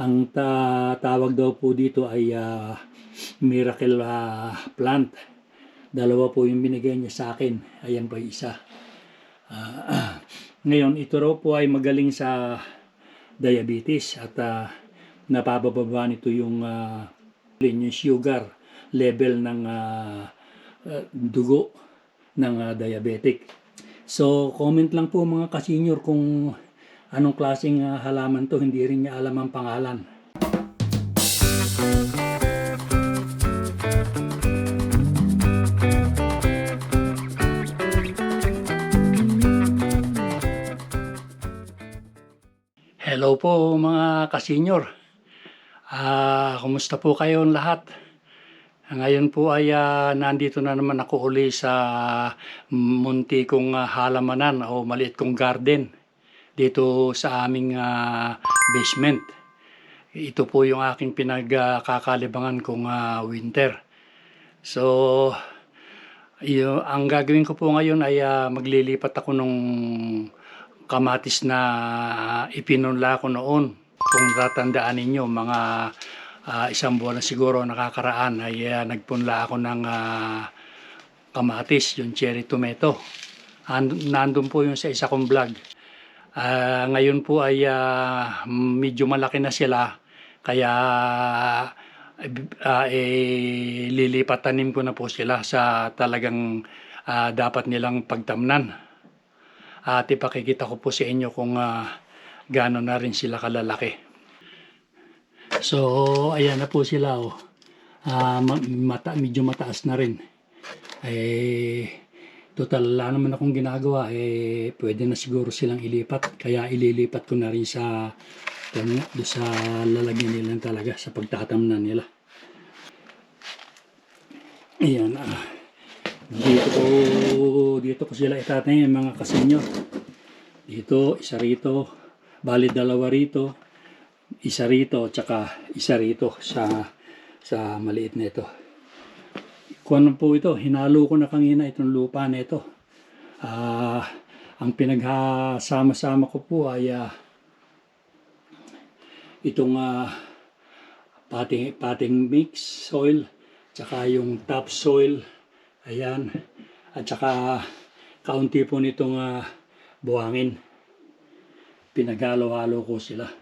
Ang ta- tawag daw po dito ay ah, miracle ah, plant. Dalawa po yung binigay niya sa akin. Ayan po isa. Ah, ngayon, ito raw po ay magaling sa diabetes at ah, napababa nito yung, ah, yung sugar level ng ah, dugo ng ah, diabetic. So, comment lang po mga kasenyor kung anong klaseng ah, halaman to. Hindi rin niya alam ang pangalan. Hello po mga kasenyor. Ah, kumusta po kayo lahat? Ngayon po ay ah, nandito na naman ako uli sa munti kong ah, halamanan o maliit kong garden dito sa aming ah, basement. Ito po yung aking pinagkakalibangan kong ah, winter. So, iyo, ang gagawin ko po ngayon ay ah, maglilipat ako nung kamatis na ipinunla ko noon. Kung tatandaan ninyo, mga ah, isang buwan na siguro nakakaraan ay ah, nagpunla ako ng ah, kamatis, yung cherry tomato. And, nandun po yung sa isa kong vlog. Ah, ngayon po ay ah, medyo malaki na sila, kaya ah, eh, lilipat tanim ko na po sila sa talagang ah, dapat nilang pagtamnan. At ipakikita ko po sa inyo kung uh, gaano na rin sila kalalaki. So, ayan na po sila. Oh. Ma- mata, medyo mataas na rin. Eh, total, wala naman akong ginagawa. Eh, pwede na siguro silang ilipat. Kaya ililipat ko na rin sa, ano sa lalagyan nila talaga, sa pagtatamnan nila. Ayan, ah. Dito ko, dito ko sila itatanim mga kasenyor. Dito, isa rito, bali dalawa rito, isa rito, tsaka isa rito sa sa maliit na ito. Kung ano po ito, hinalo ko na kanina itong lupa na ito. Ah, ang pinaghasama-sama ko po ay ah, itong ah, pating, pating mix soil, tsaka yung top soil, Ayan. At saka kaunti po nitong ah, buhangin. Pinaghalo-halo ko sila.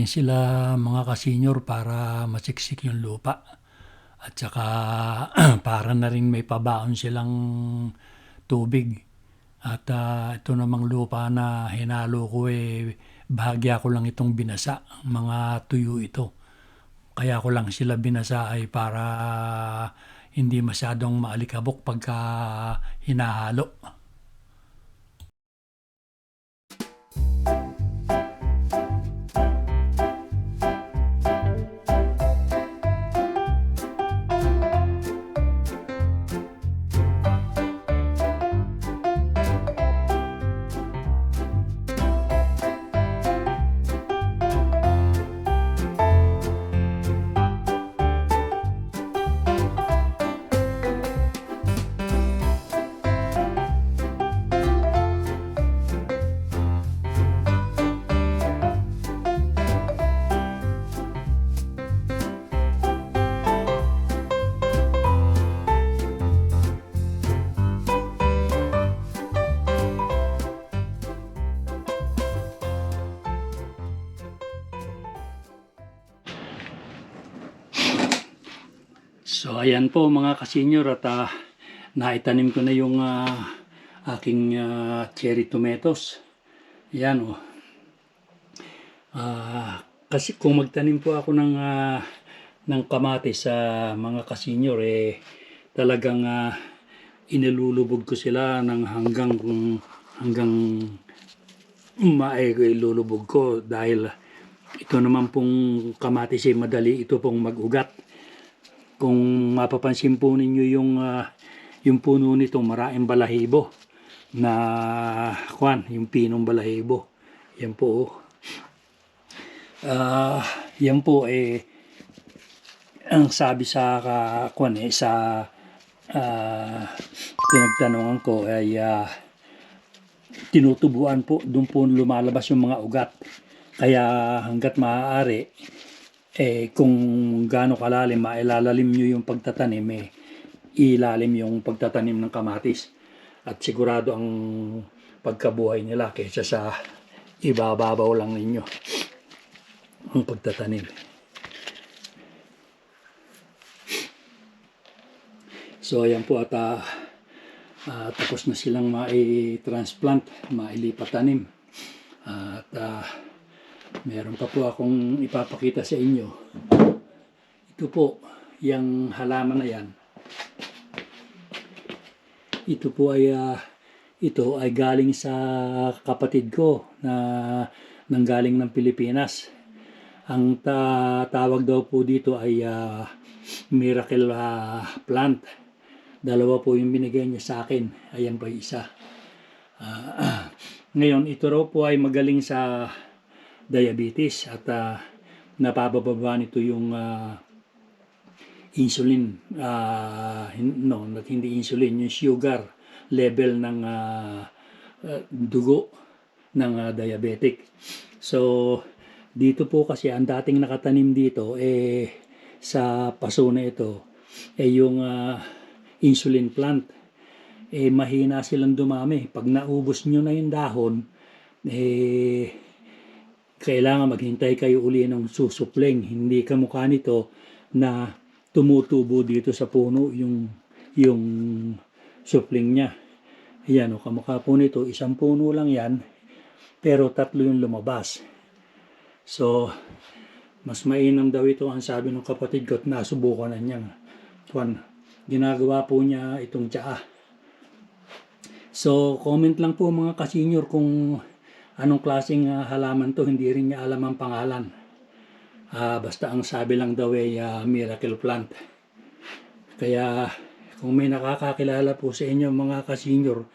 Rin sila mga kasenyor para masiksik yung lupa. At saka para na rin may pabaon silang tubig. At ah, ito namang lupa na hinalo ko eh, bahagya ko lang itong binasa, mga tuyo ito. Kaya ko lang sila binasa ay para ah, hindi masyadong maalikabok pagka hinahalo. Ayan po mga kasenyor at ah, naitanim ko na yung ah, aking ah, cherry tomatoes. Yan oh. Ah, kasi kung magtanim po ako ng ah, ng kamatis sa mga kasenyor eh talagang ah, inilulubog ko sila ng hanggang hanggang mailulubog ko dahil ito naman pong kamatis ay madali ito pong mag-ugat kung mapapansin po ninyo yung ah, yung puno nito maraming balahibo na kwan yung pinong balahibo. Yan po oh. Ah, yan po eh ang sabi sa ka, kwan eh sa ah, pinagtanungan ko ay ah, tinutubuan po. Doon po lumalabas yung mga ugat. Kaya hanggat maaari eh kung gaano kalalim mailalalim nyo yung pagtatanim eh ilalim yung pagtatanim ng kamatis. At sigurado ang pagkabuhay nila kaysa sa ibababaw lang ninyo ang pagtatanim. So ayan po at ah, ah, tapos na silang mai-transplant mailipat tanim at ah, meron pa po akong ipapakita sa inyo ito po yung halaman na yan ito po ay ah, ito ay galing sa kapatid ko na nanggaling ng Pilipinas. Ang ta- tawag daw po dito ay ah, miracle ah, plant. Dalawa po yung binigay niya sa akin. Ayan po isa. Ah, ngayon, ito raw po ay magaling sa diabetes at ah, napababa nito yung ah, insulin. Hin- no not hindi insulin yung sugar level ng ah, dugo ng ah, diabetic. So dito po kasi ang dating nakatanim dito eh sa paso na ito eh yung ah, insulin plant. Eh mahina silang dumami. Pag naubos nyo na yung dahon eh kailangan maghintay kayo uli ng susupleng. Hindi kamukha nito na tumutubo dito sa puno yung yung supling niya. Ayan, o kamukha po nito, isang puno lang yan, pero tatlo yung lumabas. So, mas mainam daw ito ang sabi ng kapatid ko at nasubukan na niya. Tuwan, ginagawa po niya itong tsaa. So, comment lang po mga kasenyor kung anong klaseng ah, halaman to, hindi rin niya alam ang pangalan. Ah, basta ang sabi lang daw ay ah, miracle plant. Kaya kung may nakakakilala po sa inyo mga kasenyor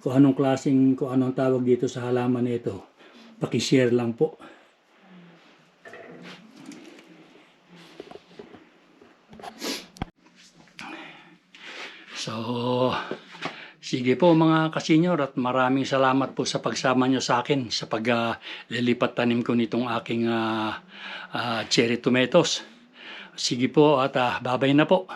kung anong klaseng, kung anong tawag dito sa halaman na ito, pakishare lang po. So, sige po mga kasenyor at maraming salamat po sa pagsama nyo sa akin sa paglilipat tanim ko nitong aking ah, ah, cherry tomatoes. Sige po at ah, babay na po.